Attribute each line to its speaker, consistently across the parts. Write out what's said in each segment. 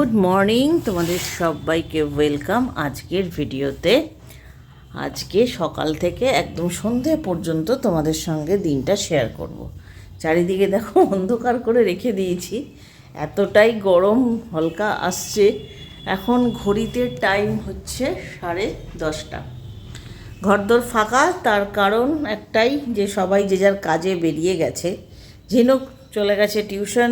Speaker 1: Good morning, তোমাদের সবাইকে welcome আজকের ভিডিওতে। আজকে সকাল থেকে একদম সন্ধে পর্যন্ত তোমাদের সঙ্গে দিনটা শেয়ার করব। চারিদিকে দেখো অন্ধকার করে রেখে দিয়েছি, এতটাই গরম হালকা আসছে। এখন ঘড়িতে টাইম হচ্ছে সাড়ে দশটা। ঘরদোর ফাঁকা, তার কারণ একটাই যে সবাই যে যার কাজে বেরিয়ে গেছে। ঝিনুক চলে গেছে টিউশন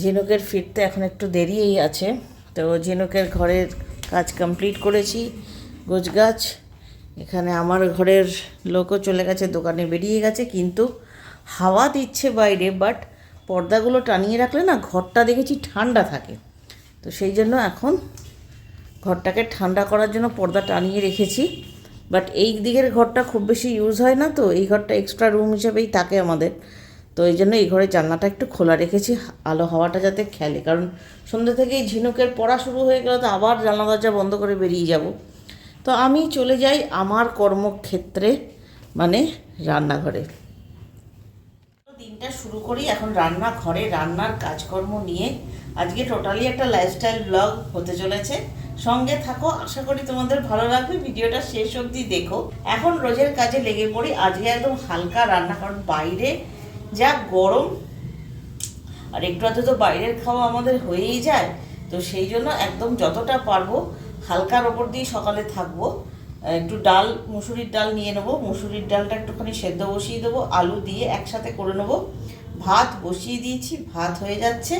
Speaker 1: ঝিনুকের ফিরতে এখন একটু দেরিই আছে। তো ঝিনুকের ঘরের কাজ কমপ্লিট করেছি, গোছগাছ। এখানে আমার ঘরের লোকও চলে গেছে, দোকানে বেরিয়ে গেছে, কিন্তু হাওয়া দিচ্ছে বাইরে বাট পর্দাগুলো টানিয়ে রাখলে না ঘরটা দেখেছি ঠান্ডা থাকে। তো সেই জন্য এখন ঘরটাকে ঠান্ডা করার জন্য পর্দা টানিয়ে রেখেছি। বাট এই দিকের ঘরটা খুব বেশি ইউজ হয় না তো, এই ঘরটা এক্সট্রা রুম হিসেবেই থাকে আমাদের। তো এই জন্য এই ঘরের জানলাটা একটু খোলা রেখেছি, আলো হাওয়াটা যাতে খেলে। কারণ সন্ধ্যে থেকেই ঝিনুকের পড়া শুরু হয়ে গেলে তো আবার জানলা দরজা বন্ধ করে বেরিয়ে যাব। তো আমি চলে যাই আমার কর্মক্ষেত্রে মানে রান্নাঘরে। দিনটা শুরু করি এখন রান্না, ঘরে রান্নার কাজকর্ম নিয়ে। আজকে টোটালি একটা লাইফস্টাইল ব্লগ হতে চলেছে। সঙ্গে থাকো, আশা করি তোমাদের ভালো লাগবে, ভিডিওটা শেষ অবধি দেখো। এখন রোজের কাজে লেগে পড়ি, আজকে একদম হালকা রান্না, কারণ বাইরে যা গরম। আর একটু আধটু তো বাইরের খাওয়া আমাদের হয়েই যায়। তো সেই জন্য একদম যতটা পারব হালকার ওপর দিয়ে সকালে থাকব। একটু ডাল, মুসুরির ডাল নিয়ে নেব। মুসুরির ডালটা একটুখানি সেদ্ধ বসিয়ে দেবো। আলু দিয়ে একসাথে করে নেব। ভাত বসিয়ে দিয়েছি, ভাত হয়ে যাচ্ছে।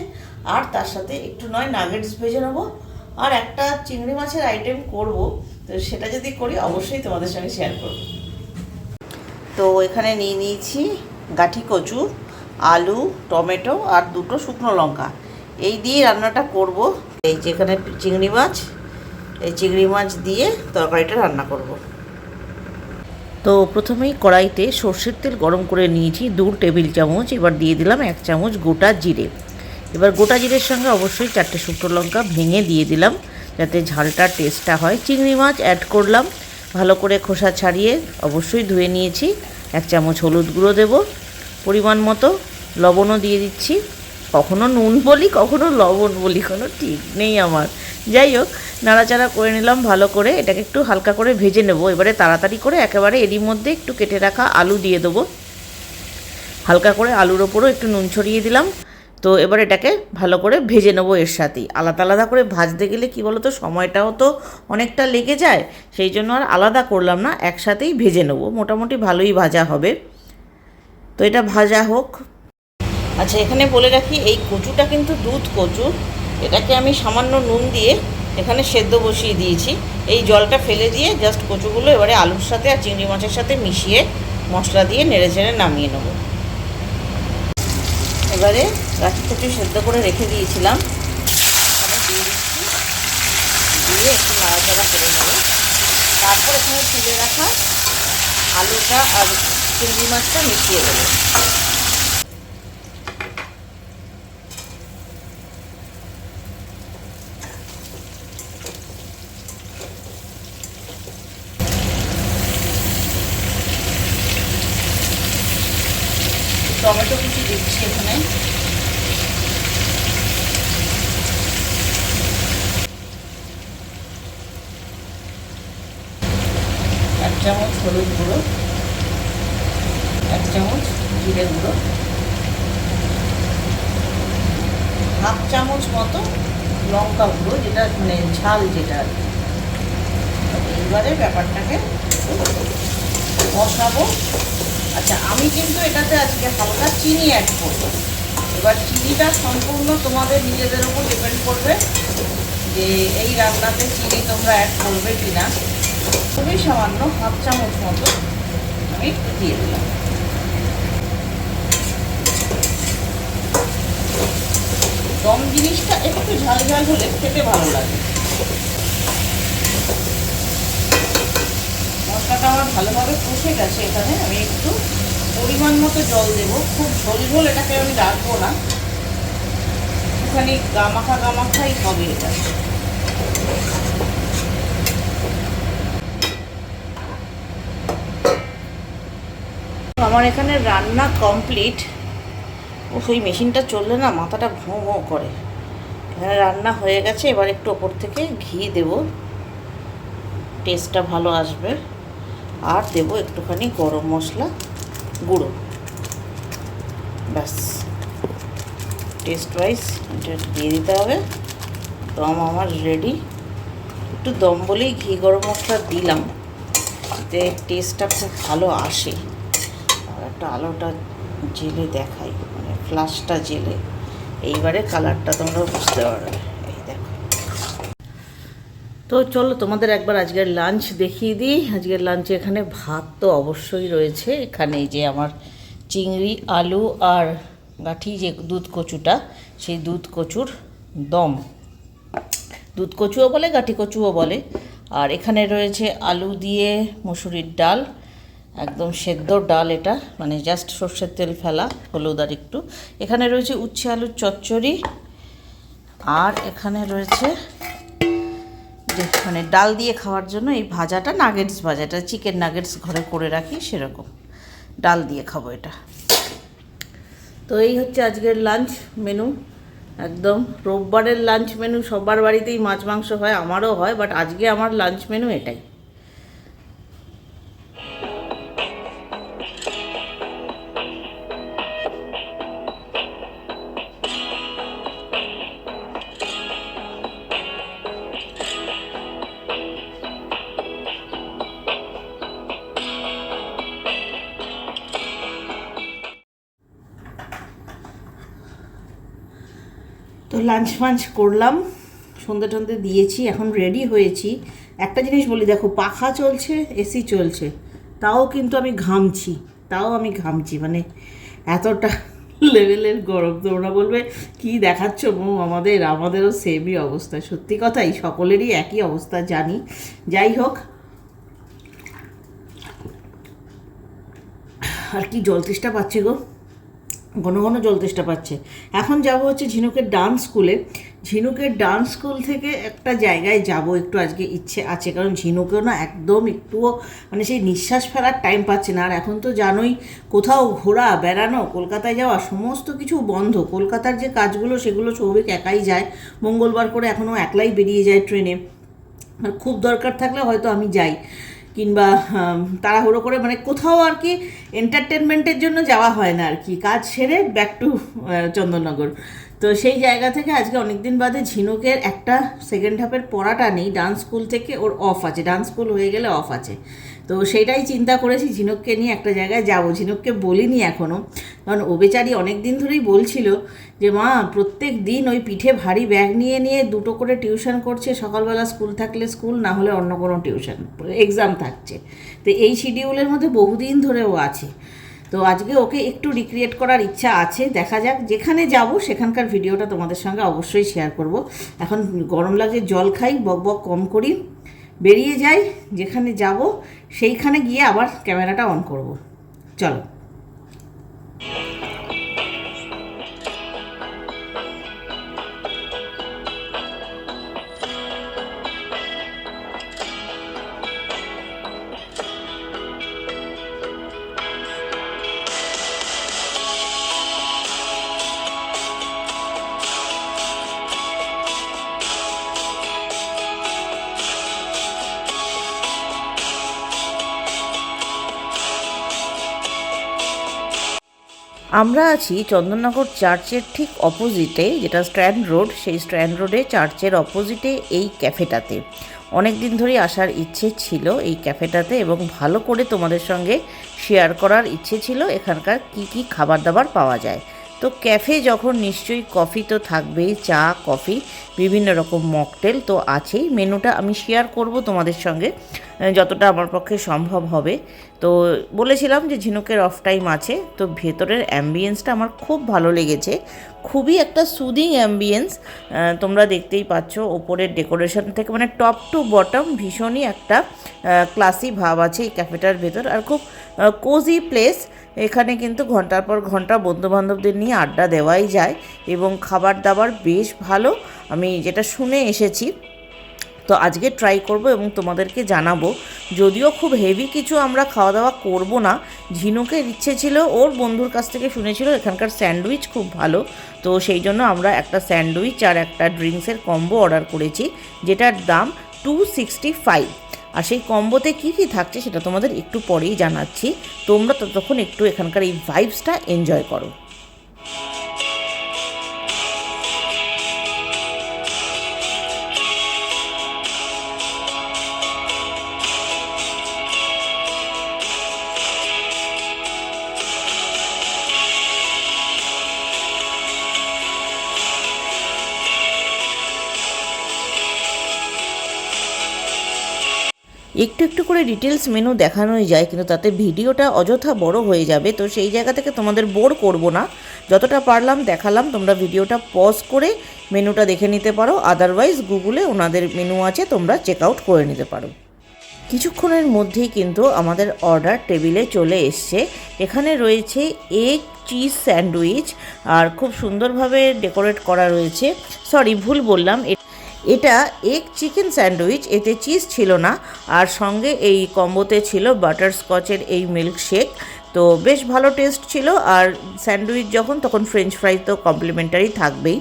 Speaker 1: আর তার সাথে একটু নয় নাগেটস ভেজে নেব। আর একটা চিংড়ি মাছের আইটেম করব। তো সেটা যদি করি, অবশ্যই তোমাদের সঙ্গে শেয়ার করব। তো এখানে নিয়ে নিয়েছি গাঠি কচু, আলু, টমেটো আর দুটো শুকনো লঙ্কা। এই দিয়ে রান্নাটা করব। এই যেখানে চিংড়ি মাছ, এই চিংড়ি মাছ দিয়ে তরকারিটা রান্না করব। তো প্রথমেই কড়াইতে সর্ষের তেল গরম করে নিয়েছি দু টেবিল চামচ, এবার দিয়ে দিলাম এক চামচ গোটা জিরে। এবার গোটা জিরের সঙ্গে অবশ্যই চারটে শুকনো লঙ্কা ভেঙে দিয়ে দিলাম, যাতে ঝালটার টেস্টটা হয়। চিংড়ি মাছ অ্যাড করলাম, ভালো করে খোসা ছাড়িয়ে অবশ্যই ধুয়ে নিয়েছি। এক চামচ হলুদ গুঁড়ো দেব, পরিমাণ মতো লবণও দিয়ে দিচ্ছি। কখনো নুন বলি, কখনো লবণ বলি, কোনো ঠিক নেই আমার। যাই হোক, নাড়াচাড়া করে নিলাম ভালো করে, এটাকে একটু হালকা করে ভেজে নেব। এবারে তাড়াতাড়ি করে একেবারে এরই মধ্যে একটু কেটে রাখা আলু দিয়ে দেবো। হালকা করে আলুর ওপরও একটু নুন ছড়িয়ে দিলাম। তো এবার এটাকে ভালো করে ভেজে নেব এর সাথেই। আলাদা আলাদা করে ভাজতে গেলে কি বলতো, সময়টাও তো অনেকটা লেগে যায়, সেই জন্য আর আলাদা করলাম না, একসাথেই ভেজে নেব। মোটামুটি ভালোই ভাজা হবে। তো এটা ভাজা হোক। আচ্ছা এখানে বলে রাখি, এই কচুটা কিন্তু দুধ কচু। এটাকে আমি সামান্য নুন দিয়ে এখানে সেদ্ধ বসিয়ে দিয়েছি। এই জলটা ফেলে দিয়ে জাস্ট কচুগুলো এবারে আলুর সাথে আর চিংড়ি মাছের সাথে মিশিয়ে মশলা দিয়ে নেড়ে চেড়ে নামিয়ে নেব। এবারে গাছি কচু সেদ্ধ করে রেখে দিয়েছিলাম। এখানে দিয়ে দিচ্ছি। দিয়ে একটু নাড়াচাড়া করে নেব। তারপর এখানে তুলে রাখা আলুটা আর চিংড়ি মাছটা মিশিয়ে দেবো। টমেটো কিছু দিচ্ছি এখানে এক চামচ হলুদ গুঁড়ো, এক চামচ জিরে গুঁড়ো, হাফ চামচ মতো লঙ্কা গুঁড়ো, যেটা মানে ঝাল যেটা এইবারে ব্যাপারটাকে বসাবো আচ্ছা আমি কিন্তু এটাতে আজকে হালকা চিনি অ্যাড করব। এবার চিনিটা সম্পূর্ণ তোমাদের নিজেদের উপর ডিপেন্ড করবে যে এই রান্নাতে চিনি তোমরা অ্যাড করবে কি না খুবই সামান্য হাফ চামচ মতো আমি দিয়ে দিলাম। দম জিনিসটা একটু ঝাল ঝাল হলে খেতে ভালো লাগে। মশলাটা আমার ভালোভাবে কষে গেছে এখানে। আমি একটু পরিমাণ মতো জল দেব। খুব ঝোল ঝোল এটাকে আমি রাখব না। একটুখানি গামাখা গামাখাই হবে এটা। আমার এখানে রান্না কমপ্লিট ও ওই মেশিনটা চললে না মাথাটা ভোঁ ভোঁ করে। এখানে রান্না হয়ে গেছে, এবার একটু ওপর থেকে ঘি দেব। টেস্টটা ভালো আসবে। আর দেব একটুখানি গরম মশলা গুঁড়ো। ব্যাস। টেস্ট ওয়াইজ এটা দিয়ে দিতে হবে। দম আমার রেডি একটু দম বলেই ঘি গরম মশলা দিলাম। এতে টেস্টটা খুব ভালো আসে। একটা আলোটা জেলে দেখাই মানে ফ্লাশটা জেলে। এইবারে কালারটা তোমরা বুঝতে পারবে। এই দেখো। তো চলো তোমাদের একবার আজকের লাঞ্চ দেখিয়ে দিই। আজকের লাঞ্চে এখানে ভাত তো অবশ্যই রয়েছে। এখানে যে আমার চিংড়ি, আলু আর গাঠি যে দুধ কচুটা, সেই দুধ কচুর দম। দুধ কচুও বলে, গাঠি কচুও বলে। আর এখানে রয়েছে আলু দিয়ে, মুসুরির ডাল একদম সেদ্ধ ডাল এটা মানে জাস্ট সর্ষের তেল ফেলা, হলুদ আর একটু। এখানে রয়েছে উচ্ছে আলুর চচ্চড়ি, আর এখানে রয়েছে মানে ডাল দিয়ে খাওয়ার জন্য এই ভাজাটা নাগেটস ভাজাটা চিকেন নাগেটস ঘরে করে রাখি সেরকম। ডাল দিয়ে খাব এটা। তো এই হচ্ছে আজকের লাঞ্চ মেনু একদম রোববারের লাঞ্চ মেনু সবার বাড়িতেই মাছ মাংস হয়, আমারও হয় বাট আজকে আমার লাঞ্চ মেনু এটাই। লাঞ্চ ফাঞ্চ করলাম, সন্ধে টন্ধে দিয়েছি, এখন রেডি হয়েছি। একটা জিনিস বলি, দেখো, পাখা চলছে এসি চলছে, তাও কিন্তু আমি ঘামছি, তাও আমি ঘামছি মানে এতটা লেভেলের গরম, তোমরা বলবে, কি দেখাচ্ছ মো আমাদের? আমাদেরও সেমই অবস্থা, সত্যি কথাই, সকলেরই একই অবস্থা, জানি। যাই হোক, আর কি জল তেষ্টা পাচ্ছে গো? ঘন ঘন জল তেষ্টা পাচ্ছে। এখন যাব হচ্ছে ঝিনুকের ডান্স স্কুলে ঝিনুকের ডান্স স্কুল থেকে একটা জায়গায় যাব, একটু আজকে ইচ্ছে আছে, কারণ ঝিনুকেও না একদম একটুও মানে সেই নিঃশ্বাস ফেলার টাইম পাচ্ছে না। আর এখন তো জানোই কোথাও ঘোরা, বেড়ানো, কলকাতায় যাওয়া সমস্ত কিছু বন্ধ। কলকাতার যে কাজগুলো, সেগুলো সৌভিক একাই যায়। মঙ্গলবার করে এখনও একলাই বেরিয়ে যায় ট্রেনে আর খুব দরকার থাকলে হয়তো আমি যাই। কিংবা তাড়াহুড়ো করে মানে কোথাও আর কি এন্টারটেনমেন্টের জন্য যাওয়া হয় না আর কি। কাজ সেরে ব্যাক টু চন্দননগর। তো সেই জায়গা থেকে আজকে অনেক দিন বাদে ঝিনুকের একটা সেকেন্ড হাফের পড়াটা নেই। ডান্স স্কুল থেকে ওর অফ আছে। ডান্স স্কুল হয়ে গেলে অফ আছে। তো সেটাই চিন্তা করেছি, ঝিনুককে নিয়ে একটা জায়গায় যাব। ঝিনুককে বলিনি এখনও কারণ ও বেচারি অনেক দিন ধরেই বলছিল যে, মা, প্রত্যেক দিন ওই পিঠে ভারী ব্যাগ নিয়ে নিয়ে দুটো করে টিউশন করছে। সকালবেলা স্কুল থাকলে স্কুল, না হলে অন্য কোনো টিউশন। এক্সাম থাকছে। তো এই শিডিউলের মধ্যে বহুদিন ধরে ও আছে। তো আজকে ওকে একটু রিক্রিয়েট করার ইচ্ছা আছে। দেখা যাক, যেখানে যাব, সেখানকার ভিডিওটা তোমাদের সঙ্গে অবশ্যই শেয়ার করব। এখন গরম লাগে, জল খাই, বক বক কম করি। বেরিয়ে যাই যেখানে যাব সেইখানে গিয়ে আবার ক্যামেরাটা অন করব। চলো। আমরা আছি চন্দননগর চার্চের ঠিক অপোজিটে, যেটা স্ট্র্যান্ড রোড, সেই স্ট্র্যান্ড রোডে, চার্চের অপোজিটে এই ক্যাফেটাতে। অনেক দিন ধরেই আসার ইচ্ছে ছিল এই ক্যাফেটাতে এবং ভালো করে তোমাদের সঙ্গে শেয়ার করার ইচ্ছে ছিল এখানকার কি কি খাবার দাবার পাওয়া যায়। তো ক্যাফে যখন নিশ্চয়ই কফি তো থাকবেই, চা, কফি, বিভিন্ন রকম মকটেল তো আছেই। মেনুটা আমি শেয়ার করব তোমাদের সঙ্গে যতটা আমার পক্ষে সম্ভব হবে। তো বলেছিলাম যে ঝিনুকের অফ টাইম আছে, তো ভেতরের অ্যাম্বিয়েন্সটা আমার খুব ভালো লেগেছে। খুবই একটা সুদিং অ্যাম্বিয়েন্স তোমরা দেখতেই পাচ্ছ ওপরের ডেকোরেশন থেকে মানে টপ টু বটম ভীষণই একটা ক্লাসি ভাব আছে এই ক্যাফেটার ভেতর। আর খুব কোজি প্লেস এখানে কিন্তু ঘণ্টার পর ঘণ্টা বন্ধুবান্ধবদের নিয়ে আড্ডা দেওয়াই যায় এবং খাবার দাবার বেশ ভালো। আমি যেটা শুনে এসেছি, তো আজকে ট্রাই করব এবং তোমাদেরকে জানাব। যদিও খুব হেভি কিছু আমরা খাওয়া দাওয়া করব না, ঝিনুকের ইচ্ছে ছিল, ওর বন্ধুর কাছ থেকে শুনেছিল এখানকার স্যান্ডউইচ খুব ভালো, তো সেই জন্য আমরা একটা স্যান্ডউইচ আর একটা ড্রিঙ্কসের কম্বো অর্ডার করেছি, যেটার দাম টু সিক্সটি ফাইভ আর সেই কম্বোতে কী কী থাকছে সেটা তোমাদের একটু পরেই জানাচ্ছি। তোমরা ততক্ষণ একটু এখানকার এই ভাইবসটা এনজয় করো। একটু একটু করে ডিটেলস মেনু দেখানোই যায়, কিন্তু তাতে ভিডিওটা অযথা বড় হয়ে যাবে। তো সেই জায়গা থেকে তোমাদের বোর করব না। যতটা পারলাম দেখালাম, তোমরা ভিডিওটা পজ করে মেনুটা দেখে নিতে পারো। আদারওয়াইজ গুগলে ওনাদের মেনু আছে, তোমরা চেক আউট করে নিতে পারো। কিছুক্ষণের মধ্যেই কিন্তু আমাদের অর্ডার টেবিলে চলে এসছে। এখানে রয়েছে এগ চিজ স্যান্ডউইচ আর খুব সুন্দরভাবে ডেকোরেট করা রয়েছে। সরি ভুল বললাম এটা এক চিকেন স্যান্ডউইচ এতে চিজ ছিল না, আর সঙ্গে এই কম্বোতে ছিল বাটার স্কচের এই মিল্কশেক তো বেশ ভালো টেস্ট ছিল, আর স্যান্ডউইচ যখন, তখন ফ্রেঞ্চ ফ্রাই তো কমপ্লিমেন্টারি থাকবেই।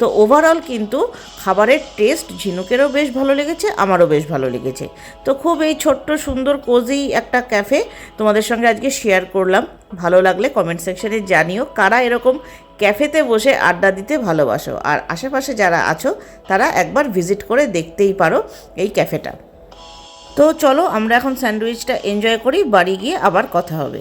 Speaker 1: তো ওভারঅল কিন্তু খাবারের টেস্ট ঝিনুকেরও বেশ ভালো লেগেছে, আমারও বেশ ভালো লেগেছে। তো খুব এই ছোট্ট, সুন্দর কোজি একটা ক্যাফে তোমাদের সঙ্গে আজকে শেয়ার করলাম। ভালো লাগলে কমেন্ট সেকশনে জানিও কারা এরকম ক্যাফেতে বসে আড্ডা দিতে ভালোবাসো। আর আশেপাশে যারা আছো, তারা একবার ভিজিট করে দেখতেই পারো এই ক্যাফেটা তো চলো আমরা এখন স্যান্ডউইচটা এনজয় করি, বাড়ি গিয়ে আবার কথা হবে।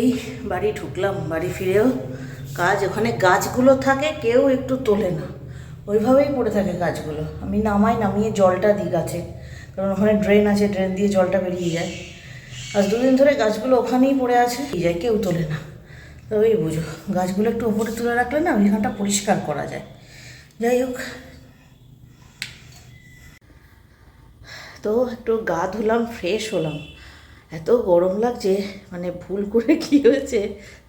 Speaker 1: এই বাড়ি ঢুকলাম, বাড়ি ফিরেও। কাজ ওখানে গাছগুলো থাকে, কেউ একটু তোলে না। ওইভাবেই পড়ে থাকে গাছগুলো। আমি নামাই, নামিয়ে জলটা দিই গাছে। কারণ ওখানে ড্রেন আছে, ড্রেন দিয়ে জলটা বেরিয়ে যায়। আজ দুদিন ধরে গাছগুলো ওখানেই পড়ে আছে যায়, কেউ তোলে না। তবেই বুঝো, গাছগুলো একটু ওপরে তুলে রাখলে না ওইখানটা পরিষ্কার করা যায়। যাই হোক। তো একটু গা ধুলাম ফ্রেশ হলাম। এত গরম লাগছে মানে ভুল করে কি হয়েছে?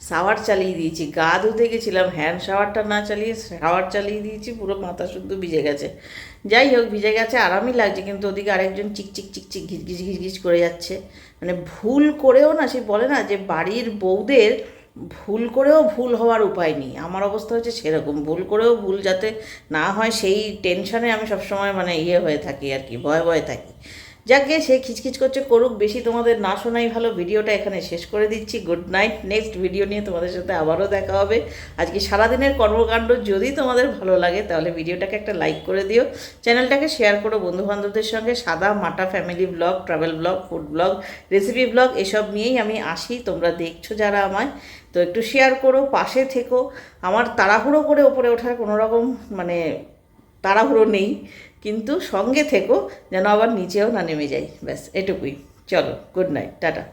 Speaker 1: শাওয়ার চালিয়ে দিয়েছি, গা ধুতে গেছিলাম হ্যান্ড শাওয়ারটা না চালিয়ে শাওয়ার চালিয়ে দিয়েছি, পুরো মাথা শুদ্ধ ভিজে গেছে। যাই হোক, ভিজে গেছে, আরামই লাগছে, কিন্তু ওদিকে আরেকজন চিকচিক চিকচিক ঘিচ ঘিচ ঘিচ ঘিচ করে যাচ্ছে। মানে ভুল করেও না, সে বলে না যে বাড়ির বউদের ভুল করেও ভুল হওয়ার উপায় নেই। আমার অবস্থা হচ্ছে সেরকম, ভুল করেও ভুল যাতে না হয়, সেই টেনশনে আমি সবসময় মানে ইয়ে হয়ে থাকি আর কি, ভয়ে ভয়ে থাকি। যাকে সে খিচখিচ করছে, করুক, বেশি তোমাদের না শোনাই ভালো, ভিডিওটা এখানে শেষ করে দিচ্ছি। গুড নাইট নেক্সট ভিডিও নিয়ে তোমাদের সাথে আবারও দেখা হবে। আজকে সারাদিনের কর্মকাণ্ড যদি তোমাদের ভালো লাগে, তাহলে ভিডিওটাকে একটা লাইক করে দিও। চ্যানেলটাকে শেয়ার করো বন্ধুবান্ধবদের সঙ্গে। সাদা মাটা family blog travel blog food blog recipe blog এসব নিয়েই আমি আসি। তোমরা দেখছ যারা আমায়। তো একটু শেয়ার করো, পাশে থেকো। আমার তাড়াহুড়ো করে ওপরে ওঠার কোনো রকম মানে তাড়াহুড়ো নেই। কিন্তু সঙ্গে থেকো যেন আবার নিচেও না নেমে যাই। ব্যাস, এটুকুই। চলো গুড নাইট টাটা।